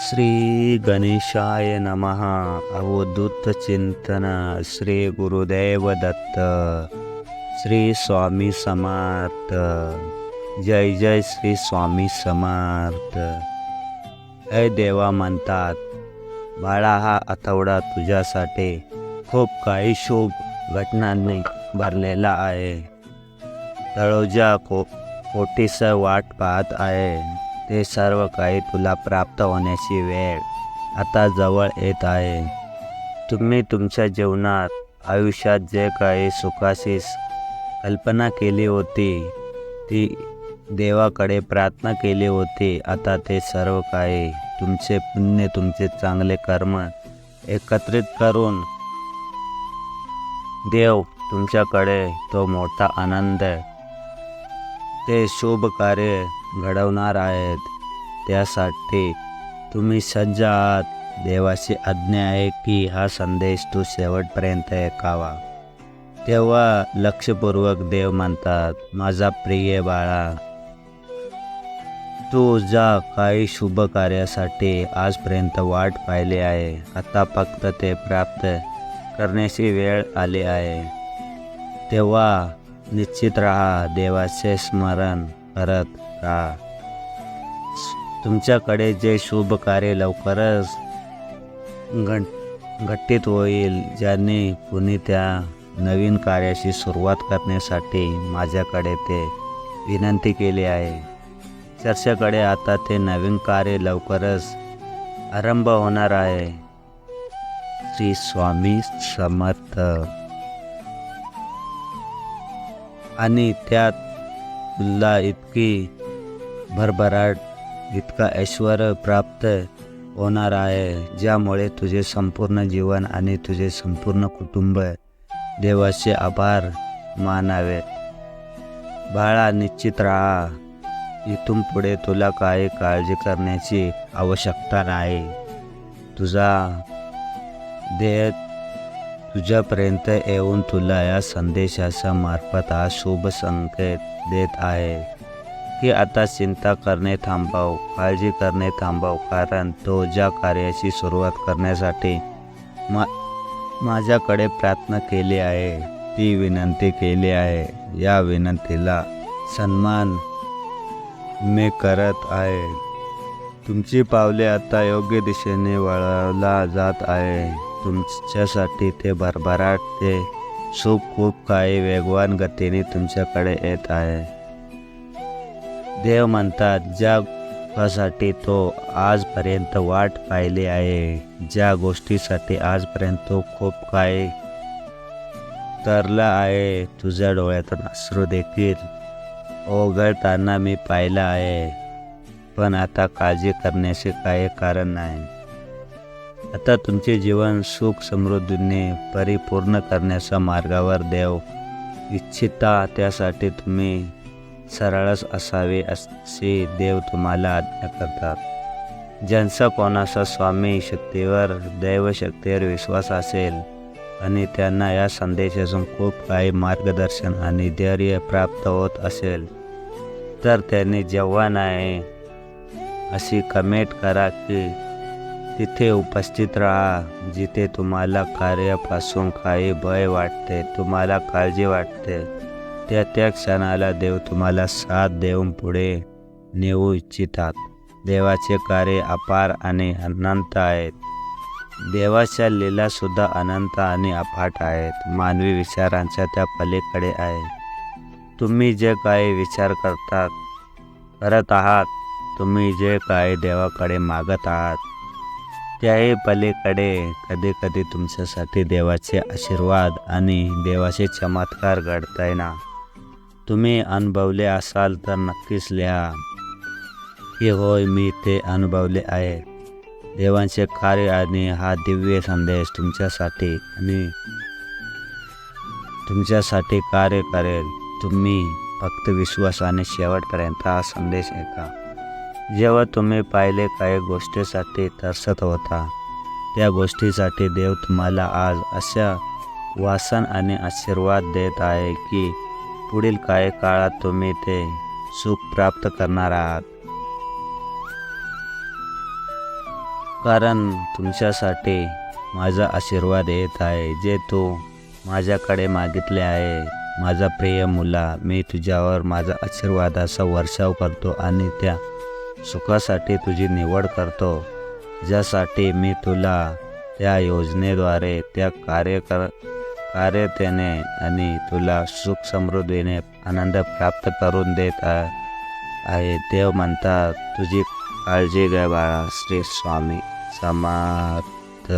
श्री गणेशाय नमः। अवधूत चिंतन श्री गुरुदेव दत्त। श्री स्वामी समर्थ। जय जय श्री स्वामी समर्थ। अय देवा म्हणतात बाळा हा आठवडा तुझ्यासाठी खूप काही शुभ घटनांनी भरलेला आहे. तळोजा को कोटीस वाट पाहत आहे. ते सर्व काही तुला प्राप्त होण्याची वेळ आता जवळ येत आहे. तुम्ही तुमच्या जीवनात आयुष्यात जे काही सुखाशी कल्पना केली होती ती देवाकडे प्रार्थना केली होती आता ते सर्व काही तुमचे पुण्य तुमचे चांगले कर्म एकत्रित करून देव तुमच्याकडे तो मोठा आनंद ते शुभ कार्य घडवणार आहेत. त्यासाठी तुम्ही सज्ज आहात देवाची आज्ञा आहे की हा संदेश तू शेवटपर्यंत ऐकावा. तेव्हा लक्षपूर्वक देव म्हणतात माझा प्रिय बाळा तू ज्या काही शुभ कार्यासाठी आजपर्यंत वाट पाहिली आहे. आता फक्त ते प्राप्त करण्याची वेळ आली आहे. तेव्हा निश्चित राहा देवाचे स्मरण करत राहा तुमच्याकडे जे शुभ कार्य लवकरच घट घटित होईल ज्याने कुणी त्या नवीन कार्याशी सुरुवात करण्यासाठी माझ्याकडे ते विनंती केली आहे. चर्चेकडे आता ते नवीन कार्य लवकरच आरंभ होणार आहे. श्री स्वामी समर्थ. आणि त्यात तुला इतकी भरभराट इतका ऐश्वर प्राप्त होणार आहे ज्यामुळे तुझे संपूर्ण जीवन आणि तुझे संपूर्ण कुटुंब देवाचे आभार मानावे. बाळा निश्चित राहा. इथून पुढे तुला काही काळजी करण्याची आवश्यकता नाही. तुझा देह तुझ्यापर्यंत येऊन तुला या संदेशाच्या मार्फत हा शुभ संकेत देत आहे. की आता चिंता करणे थांबाव काळजी करणे थांबाव कारण तो ज्या कार्याची सुरुवात करण्यासाठी मा माझ्याकडे प्रार्थना केली आहे ती विनंती केली आहे. या विनंतीला सन्मान मी करत आहे. तुमची पावले आता योग्य दिशेने वळवला जात आहे. तुमच्यासाठी ते भरभराट ते सुख खूप काही वेगवान गतीने तुमच्याकडे येत आहे. देव म्हणतात ज्या साठी तो आजपर्यंत वाट पाहिली आहे ज्या गोष्टीसाठी आजपर्यंत तो खूप काही तरला आहे तुझ्या डोळ्यातून अश्रू देखील ओघळताना मी पाहिलं आहे. पण आता काळजी करण्याचे काही कारण नाही. आता तुमचे जीवन सुख समृद्धीने परिपूर्ण करण्याच्या मार्गावर देव इच्छिता त्यासाठी तुम्ही सरळच असावे असे देव तुम्हाला आज्ञा करतात. ज्यांचा कोणाचा स्वामी शक्तीवर दैवशक्तीवर विश्वास असेल आणि त्यांना या संदेशातून खूप काही मार्गदर्शन आणि धैर्य प्राप्त होत असेल तर त्यांनी जेव्हा नाही अशी कमेंट करा की तिथे उपस्थित राहा जिथे तुम्हाला कार्यापासून काही भय वाटते तुम्हाला काळजी वाटते. त्या त्या क्षणाला देव तुम्हाला साथ देऊन पुढे नेऊ इच्छितात. देवाचे कार्य अपार आणि अनंत आहेत. देवाच्या लीलासुद्धा अनंत आणि अफाट आहेत. मानवी विचारांच्या त्या पलीकडे आहे. तुम्ही जे काही विचार करतात करत आहात तुम्ही जे काही देवाकडे मागत आहात त्याही पलीकडे कधी कधी तुमच्यासाठी देवाचे आशीर्वाद आणि देवाचे चमत्कार घडताय ना तुम्ही अनुभवले असाल तर नक्कीच लिहा. की होय मी ते अनुभवले आहे. देवांचे कार्य आणि हा दिव्य संदेश तुमच्यासाठी आणि तुमच्यासाठी कार्य करेल. तुम्ही फक्त विश्वासाने शेवटपर्यंत हा संदेश ऐका. जेव्हा तुम्ही पाहिले काही गोष्टीसाठी तरसत होता त्या गोष्टीसाठी देव तुम्हाला आज अशा वासन आणि आशीर्वाद देत आहे की पुढील काही काळात तुम्ही ते सुख प्राप्त करणार आहात. कारण तुमच्यासाठी माझा आशीर्वाद येत आहे जे तू माझ्याकडे मागितले आहे. माझा प्रिय मुला मी तुझ्यावर माझा आशीर्वादाचा वर्षाव करतो आणि त्या सुखासाठी तुझी निवड करतो ज्यासाठी मी तुला त्या योजनेद्वारे त्या कार्य कर कार्यतेने आणि तुला सुख समृद्धीने आनंद प्राप्त करून देत आहे. देव म्हणतात तुझी काळजी घ्या बाळा श्री स्वामी समाध